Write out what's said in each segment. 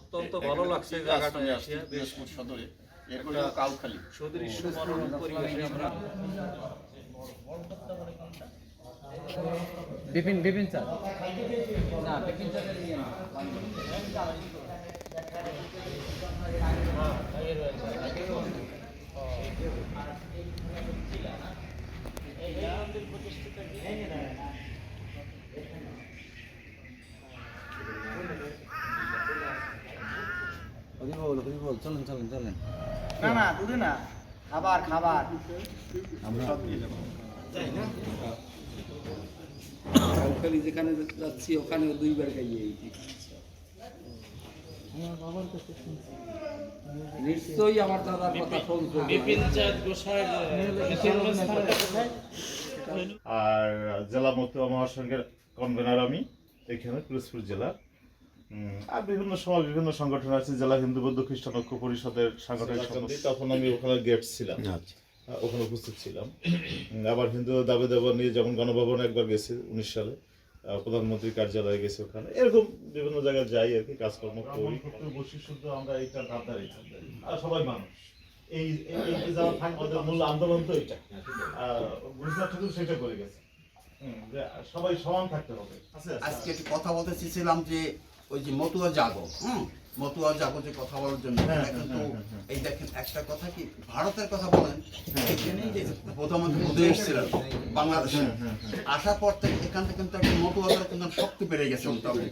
অত্যন্ত ভালো লাগছে জায়গাটা দিনাজপুর সদরে। এরপর হলো কাউখালী সুদৃশ্য মনোরম পরিবেশে আমরা বিপিন বিপিন স্যার। না বিপিন স্যারের চলেন চলেন চলেন। না না দূরে না। খাবার খাবার। কালকালি যেখানে যাচ্ছি ওখানে দুইবার গাইয়ে নিশ্চয়ই আমার দাদার কথা শুনছো। আর জেলা মতুয়া মহাসংঘের কনভেনার আমি এখানে পিরোজপুর জেলার উম, আর বিভিন্ন সময় বিভিন্ন সংগঠন আছে জেলা হিন্দু বৌদ্ধ খ্রিস্টান ঐক্য পরিষদের সাংগঠনিক সম্পাদক তখন আমি ওখানে গেস্ট ছিলাম। ওখানে উপস্থিত ছিলাম। আবার হিন্দু দাবি দাবা নিয়ে যেমন গণভবন একবার গেছি উনিশ সালে প্রধানমন্ত্রীর কার্যালয়ে গেছি ওখানে। এরকম বিভিন্ন জায়গায় যাই আর কি কাজকর্ম করি। বসি আমরা এইটা কাতারি আর সবাই মানুষ। এই এই এই যারা থাকে ওদের মূল আন্দোলন তো এটা গুজরাট ঠাকুর সেটা করে গেছে। হুম, সবাই সমান থাকতে হবে। আজকে একটু কথা বলতে চেয়েছিলাম যে ওই যে মতুয়া জাগো হুম? মতুয়া জাগো যে কথা বলার জন্য। হ্যাঁ, কিন্তু হ্যাঁ, হ্যাঁ, এই দেখেন একটা কথা কি ভারতের কথা বলেন? এখানেই যে প্রধানমন্ত্রী মোদী এসেছিলেন বাংলাদেশে। আসার পর থেকে এখান থেকে কিন্তু একটা মতুয়াদের কিন্তু শক্তি বেড়ে গেছে। মোটামুটি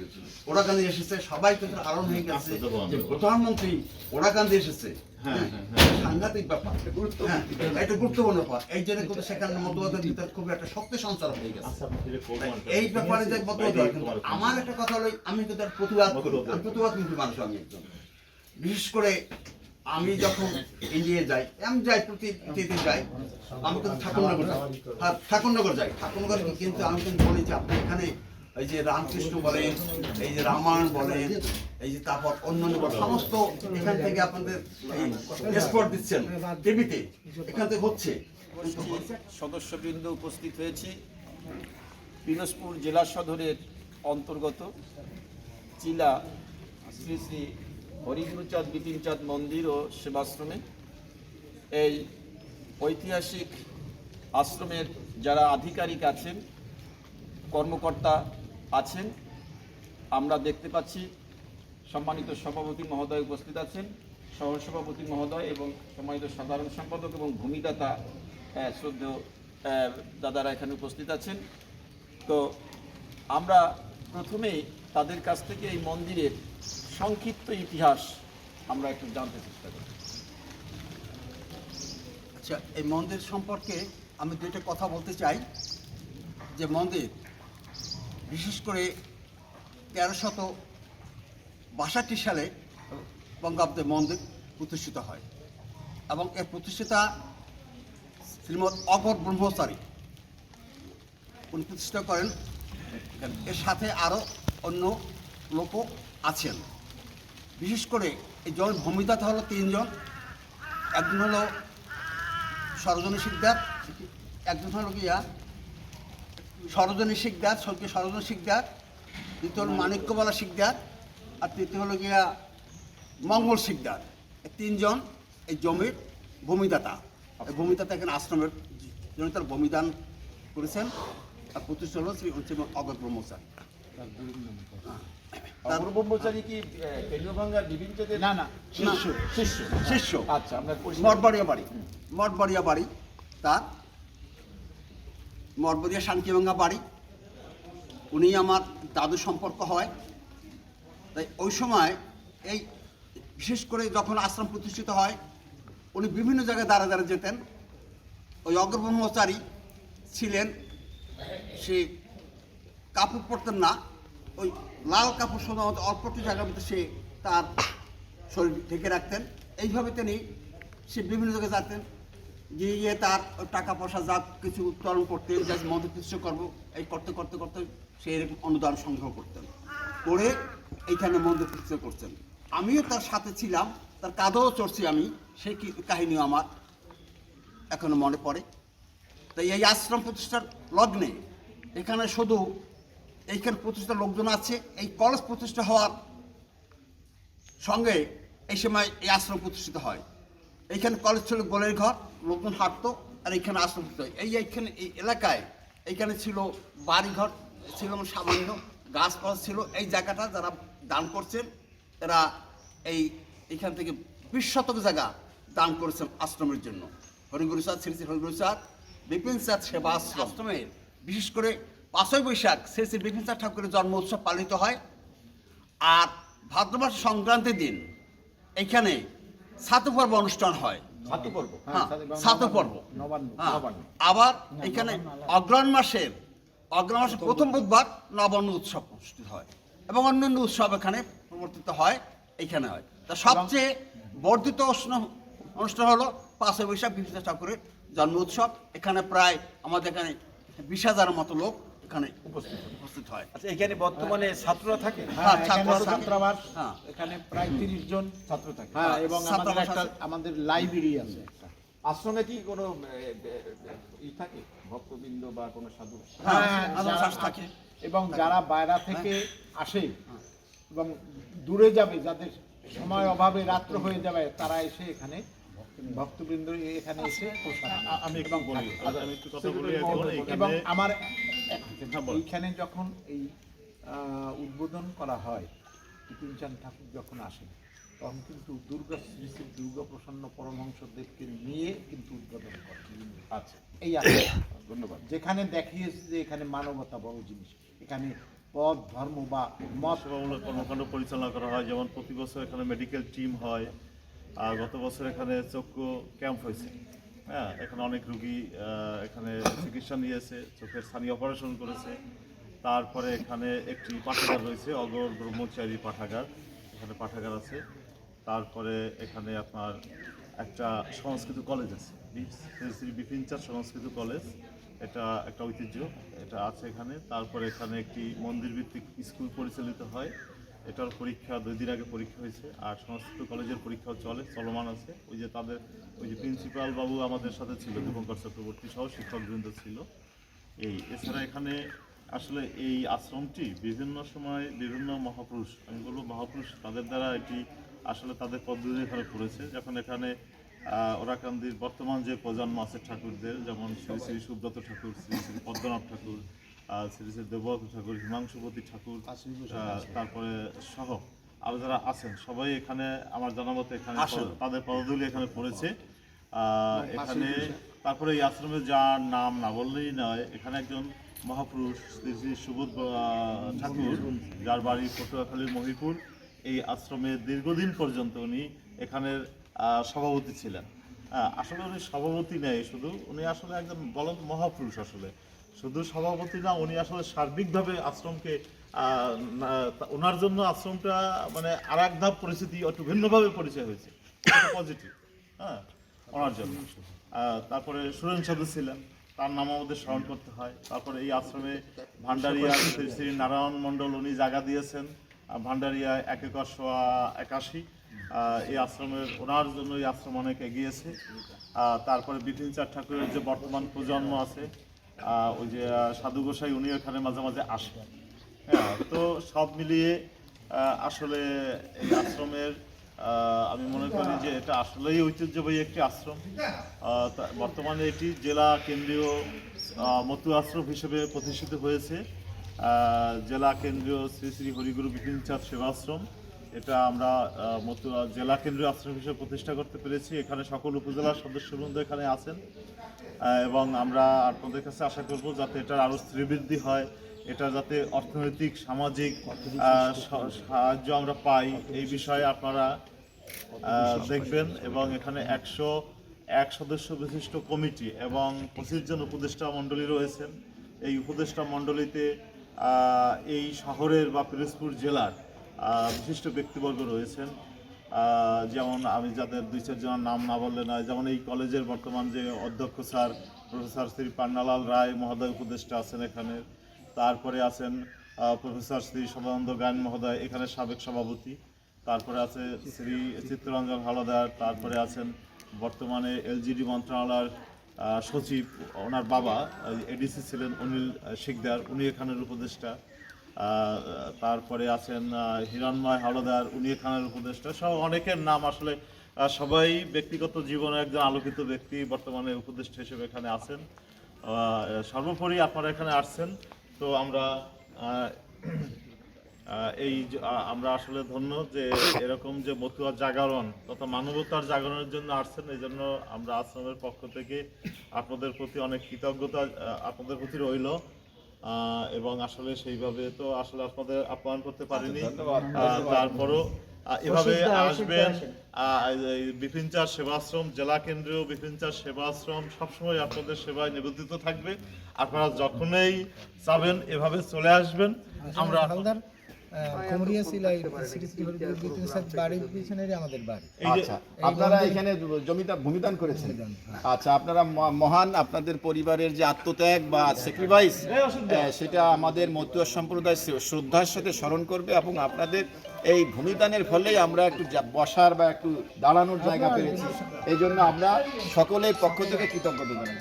ওরা গান্ধী এসেছে সবাই কিন্তু আরম্ভ হয়ে গেছে যে প্রধানমন্ত্রী ওরা গান্ধী এসেছে। সাংঘাতিক ব্যাপার হ্যাঁ, এটা গুরুত্বপূর্ণ ব্যাপার। এই জন্য কিন্তু সেখানে মতুয়াদের ভিতরে খুব একটা শক্তি সঞ্চার হয়ে গেছে। আচ্ছা। এই ব্যাপারে যে তোমার আমার একটা কথা হলো আমি কিন্তু তার প্রতিবাদ করি। আমি মানুষ আমি একজন। বিশেষ করে আমি যখন এগিয়ে যাই আমি যাই প্রতি প্রতিদিন যাই আমি কিন্তু ঠাকুরনগর যাই। হ্যাঁ, ঠাকুরনগর যাই। ঠাকুরনগর কিন্তু আমি কিন্তু বলি যে আপনি এখানে এই যে রামকৃষ্ণ বলেন, এই যে রামায়ণ বলেন, এই যে তারপর অন্যান্য সমস্ত এখান থেকে আপনাদের স্পট দিচ্ছেন টিভিতে এখান থেকে হচ্ছে। সদস্যবৃন্দ উপস্থিত হয়েছি। পিরোজপুর জেলা সদরের অন্তর্গত চিলা শ্রী শ্রী হরিগুরুচাঁদ বিপিনচাঁদ মন্দির ও সেবাশ্রমে। এই ঐতিহাসিক আশ্রমের যারা আধিকারিক আছেন, কর্মকর্তা আছেন। আমরা দেখতে পাচ্ছি সম্মানিত সভাপতি মহোদয় উপস্থিত আছেন। সহসভাপতি মহোদয় এবং সম্মানিত সাধারণ সম্পাদক এবং ভূমিদাতা শ্রদ্ধেয় দাদারা এখানে উপস্থিত আছেন। তো আমরা প্রথমেই তাদের কাছ থেকে এই মন্দিরের সংক্ষিপ্ত ইতিহাস আমরা একটু জানতে চেষ্টা করি। আচ্ছা এই মন্দির সম্পর্কে আমি দুইটা কথা বলতে চাই। যে মন্দির বিশেষ করে তেরোশত বাষট্টি সালে বঙ্গাব্দে মন্দির প্রতিষ্ঠিত হয় এবং এর প্রতিষ্ঠাতা শ্রীমৎ অগর ব্রহ্মচারী। উনি প্রতিষ্ঠা করেন এর সাথে আরও অন্য লোকও আছেন। বিশেষ করে এই জন ভূমিদাতা হলো তিনজন। একজন হলো সরজনী শিকদার, একজন হলো গিয়া সরজনী শিকদার স্বর্গীয় সরজনী শিকদার দ্বিতীয় হলো মাণিক্যবালা শিকদার আর তৃতীয় হলো গিয়া মঙ্গল শিকদার। এই তিনজন এই জমির ভূমিদাতা। এই ভূমিদাতা এখানে আশ্রমের জন্য তার ভূমিদান করেছেন আর প্রতিষ্ঠা হলো শ্রী শ্রী অগত ব্রহ্মচারী। তার ব্রহ্মচারী কি কেন্দ্রভাঙ্গার বিভিন্ন না না শিষ্য? শিষ্য। শিষ্য আচ্ছা আমরা মঠবাড়িয়া বাড়ি মঠবাড়িয়া বাড়ি তার মঠবাড়িয়া শান্তিভাঙ্গা বাড়ি। উনি আমার দাদু সম্পর্ক হয়। তাই ওই সময় এই বিশেষ করে যখন আশ্রম প্রতিষ্ঠিত হয়, উনি বিভিন্ন জায়গায় দাঁড়া দাঁড়া যেতেন। ওই অগ্রব্রহ্মচারী ছিলেন। সে কাপড় পরতেন না। ওই লাল কাপড় সাধারণত অল্প একটু জায়গার মধ্যে সে তার শরীর ঢেকে রাখতেন। এইভাবে তিনি সে বিভিন্ন জায়গায় যেতেন। গিয়ে গিয়ে তার টাকা পয়সা যা কিছু উত্তোলন করতেন যা মন্দির প্রতিষ্ঠা করব, এই করতে করতে করতে সে এরকম অনুদান সংগ্রহ করতেন। করে এইখানে মন্দির প্রতিষ্ঠা করতেন আমিও তার সাথে ছিলাম, তার কাঁধেও চড়ছি আমি সেই কাহিনীও আমার এখনও মনে পড়ে। তাই এই আশ্রম প্রতিষ্ঠার লগ্নে এখানে শুধু এইখানে প্রতিষ্ঠার লোকজন আছে, এই কলেজ প্রতিষ্ঠা হওয়ার সঙ্গে এই সময় এই আশ্রম প্রতিষ্ঠিত হয়। এইখানে কলেজ ছিল গোলের ঘর লোকজন হাঁটতো আর এইখানে আশ্রম হয়। এই এইখানে এই এলাকায় এইখানে ছিল বাড়িঘর ছিল সামান্য গাছপালা ছিল। এই জায়গাটা যারা দান করছেন এরা এই এখান থেকে বিশ শতক জায়গা দান করেছেন আশ্রমের জন্য। Hariguru sir Shri Shri Hariguru sir Bipin sir সেবা আশ্রম। আশ্রমের? বিশেষ করে পাঁচই বৈশাখ শ্রী শ্রী বিপিন স্যার ঠাকুরের জন্ম উৎসব পালিত হয়। আর ভাদ্র মাস সংক্রান্তির দিন এখানে ছাতু পর্ব অনুষ্ঠান হয়। ছাতু পর্ব? হ্যাঁ পর্ব হ্যাঁ, আবার এখানে অগ্রহণ মাসের অগ্রহণ মাসের প্রথম বুধবার নবান্ন উৎসব অনুষ্ঠিত হয় এবং অন্যান্য উৎসব এখানে প্রবর্তিত হয় এখানে হয়। তা সবচেয়ে বর্ধিত অনুষ্ঠান- হলো পাঁচই বৈশাখ বিভিন্ন ঠাকুরের জন্ম উৎসব। এখানে প্রায় আমাদের এখানে বিশ হাজারের মতো লোক এখানে উপস্থিত উপস্থিত হয়। আচ্ছা এখানে বর্তমানে ছাত্ররা থাকে? হ্যাঁ, ছাত্র- ছাত্রাবাস হ্যাঁ। এখানে প্রায় তিরিশ জন ছাত্র থাকে। হ্যাঁ এবং আমাদের একটা আমাদের লাইব্রেরি আছে। একটা আশ্রমে কি কোনো ই থাকে? ভক্তবৃন্দ বা কোনো সাধু? হ্যাঁ, হ্যাঁ, থাকে। এবং যারা বাইরে থেকে আসে এবং দূরে যাবে যাদের সময় অভাবে রাত্র হয়ে যাবে তারা এসে এখানে ভক্তবৃন্দ এখানে এসে আমি একটু বলি আমি একটু কথা বলি এবং আমার হ্যাঁ, এইখানে যখন এই উদ্বোধন করা হয় বিপিনচাঁদ ঠাকুর যখন আসেন তখন কিন্তু দুর্গা শ্রী শ্রী দুর্গা প্রসন্ন পরমহংসদেবকে নিয়ে কিন্তু উদ্বোধন করে আচ্ছা। এই আছে ধন্যবাদ। যেখানে দেখিয়েছে যে এখানে মানবতা বড় জিনিস। এখানে পদ ধর্ম বা মত কর্মকাণ্ড পরিচালনা করা হয় যেমন প্রতি বছর এখানে মেডিকেল টিম হয়। আর গত বছর এখানে চক্ষু ক্যাম্প হয়েছে। হ্যাঁ এখানে অনেক রুগী এখানে চিকিৎসা নিয়েছে, চোখের স্থানীয় অপারেশন করেছে। তারপরে এখানে একটি পাঠাগার রয়েছে, অগর ব্রহ্মচারী পাঠাগার। এখানে পাঠাগার আছে। তারপরে এখানে আপনার একটা সংস্কৃত কলেজ আছে। শ্রী শ্রী বিপিন চাঁদ সংস্কৃত কলেজ। এটা একটা ঐতিহ্য, এটা আছে এখানে। তারপরে এখানে একটি মন্দির ভিত্তিক স্কুল পরিচালিত হয়। এটার পরীক্ষা দুই দিন আগে পরীক্ষা হয়েছে আর সংস্কৃত কলেজের পরীক্ষাও চলে, চলমান আছে। ওই যে তাদের, ওই যে প্রিন্সিপাল বাবু আমাদের সাথে ছিল, দীপঙ্কর চক্রবর্তী সহ শিক্ষকবৃন্দ ছিল। এই, এছাড়া এখানে আসলে এই আশ্রমটি বিভিন্ন সময় বিভিন্ন মহাপুরুষ, আমি বলব মহাপুরুষ, তাদের দ্বারা এটি আসলে তাদের পদ্ধতি এখানে পড়েছে যখন এখানে ওরাকান্দির বর্তমান যে প্রজন্ম আছে ঠাকুরদের, যেমন শ্রী শ্রী সুব্রত ঠাকুর, শ্রী শ্রী পদ্মনাথ ঠাকুর শ্রী শ্রী দেবব্রত ঠাকুর হিমাংশুপতি ঠাকুর আহ, তারপরে সহ। আরও যারা আছেন সবাই এখানে আমার জানা মতে এখানে। তাদের পদধূলি এখানে পড়েছে। এখানে তারপরে এই আশ্রমে যার নাম না বললেই নয় এখানে একজন মহাপুরুষ শ্রী শ্রী সুবোধ ঠাকুর যার বাড়ি পটুয়াখালীর মহিপুর। এই আশ্রমে দীর্ঘদিন পর্যন্ত উনি এখানের সভাপতি ছিলেন। আসলে উনি সভাপতি নেই শুধু উনি আসলে একজন বলন্ত মহাপুরুষ আসলে। শুধু সভাপতি না, উনি আসলে সার্বিকভাবে আশ্রমকে ওনার জন্য আশ্রমটা মানে আর এক ধাপ পরিস্থিতি একটু ভিন্নভাবে পরিচয় হয়েছে। পজিটিভ হ্যাঁ ওনার জন্য। তারপরে সুরেন সাধু ছিলেন, তার নাম আমাদের স্মরণ করতে হয়। তারপরে এই আশ্রমে ভান্ডারিয়া শ্রী শ্রী নারায়ণ মণ্ডল উনি জায়গা দিয়েছেন ভান্ডারিয়া এক সোয়া একাশি। এই আশ্রমের, ওনার জন্য এই আশ্রম অনেক এগিয়েছে। তারপরে বিপিন চার ঠাকুরের যে বর্তমান প্রজন্ম আছে ওই যে সাধু গোসাই উনি এখানে মাঝে মাঝে আসেন। হ্যাঁ তো সব মিলিয়ে আসলে এই আশ্রমের আমি মনে করি যে এটা আসলেই ঐতিহ্যবাহী একটি আশ্রম। বর্তমানে এটি জেলা কেন্দ্রীয় মতু আশ্রম হিসেবে প্রতিষ্ঠিত হয়েছে। জেলা কেন্দ্রীয় শ্রী শ্রী হরিগুরু বিপিন চাঁদ সেবাশ্রম। এটা আমরা মতুয়া জেলা কেন্দ্রীয় আশ্রম হিসেবে প্রতিষ্ঠা করতে পেরেছি। এখানে সকল উপজেলার সদস্যবৃন্দ এখানে আছেন। এবং আমরা আপনাদের কাছে আশা করব যাতে এটার আরও শ্রীবৃদ্ধি হয় এটা যাতে অর্থনৈতিক, সামাজিক সাহায্য আমরা পাই, এই বিষয়ে আপনারা দেখবেন এবং এখানে একশো, এক সদস্য বিশিষ্ট কমিটি এবং পঁচিশ জন উপদেষ্টা মণ্ডলী রয়েছেন। এই উপদেষ্টা মণ্ডলীতে এই শহরের বা পিরোজপুর জেলার বিশিষ্ট ব্যক্তিবর্গ রয়েছেন। যেমন আমি যাদের দুই চারজনের নাম না বললে নয়, যেমন এই কলেজের বর্তমান যে অধ্যক্ষ স্যার, প্রফেসর শ্রী পান্নালাল রায় মহোদয় উপদেষ্টা আছেন এখানে। তারপরে আছেন প্রফেসর শ্রী সদানন্দ গায়ন মহোদয়, এখানে সাবেক সভাপতি। তারপরে আছে শ্রী চিত্তরঞ্জন হালদার, তারপরে আছেন বর্তমানে এলজিডি মন্ত্রণালয়ের সচিব, ওনার বাবা এডিসি ছিলেন অনিল শিকদার, উনি এখানের উপদেষ্টা। তারপরে আছেন হিরণময় হলদার উনি খানের উপদেষ্টা। সহ অনেকের নাম আসলে সবাই ব্যক্তিগত জীবনে একজন আলোকিত ব্যক্তি, বর্তমানে উপদেষ্টা হিসেবে এখানে আছেন। সর্বোপরি আপনারা এখানে আসছেন। তো আমরা এই আমরা আসলে ধন্য যে এরকম যে মতুয়ার জাগরণ তথা মানবতার জাগরণের জন্য আসছেন এই জন্য আমরা আশ্রমের পক্ষ থেকে আপনাদের প্রতি অনেক কৃতজ্ঞতা আপনাদের প্রতি রইল। এবং আসলে সেইভাবে তো আসলে আপনাদের আপ্যায়ন করতে পারিনি। তারপরও এভাবে আসবেন আহ, বিপিন চার সেবাশ্রম জেলা কেন্দ্রীয় বিপিন চার সেবাশ্রম সবসময় আপনাদের সেবায় নিবেদিত থাকবে। আপনারা যখনই চাবেন এভাবে চলে আসবেন। আমরা সিলাই বাড়ির পিছনেরই আমাদের বাড়ি। আচ্ছা আপনারা এখানে জমিটা ভূমিদান করেছেন। আচ্ছা আপনারা মহান আপনাদের পরিবারের যে আত্মত্যাগ বা স্যাক্রিফাইস সেটা আমাদের মতুয়া সম্প্রদায় শ্রদ্ধার সাথে স্মরণ করবে এবং আপনাদের এই ভূমিদানের ফলেই আমরা একটু বসার বা একটু দাঁড়ানোর জায়গা পেয়েছি। এই জন্য আমরা সকলের পক্ষ থেকে কৃতজ্ঞতা জানাই।